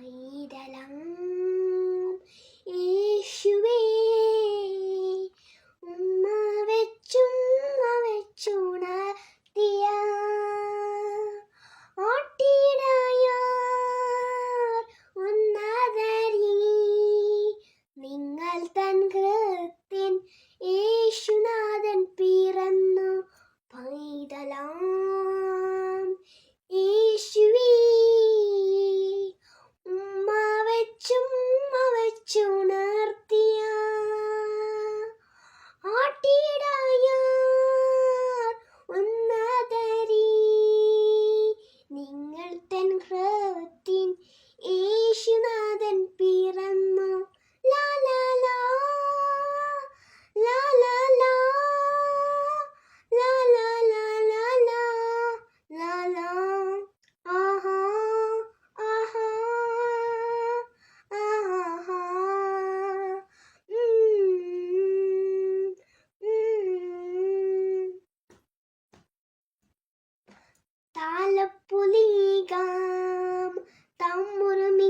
morrinho. താലപ്പൊലീകാം തമ്മുറുമീ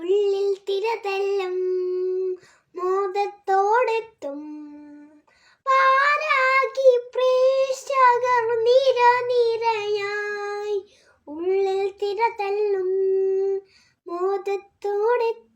ഉള്ളിൽ തിരതെല്ലും മോദത്തോടെത്തും. പാരാക്കി പ്രേക്ഷകർ നിര നിരയായി. ഉള്ളിൽ തിരതെല്ലും മോദത്തോടെത്തും.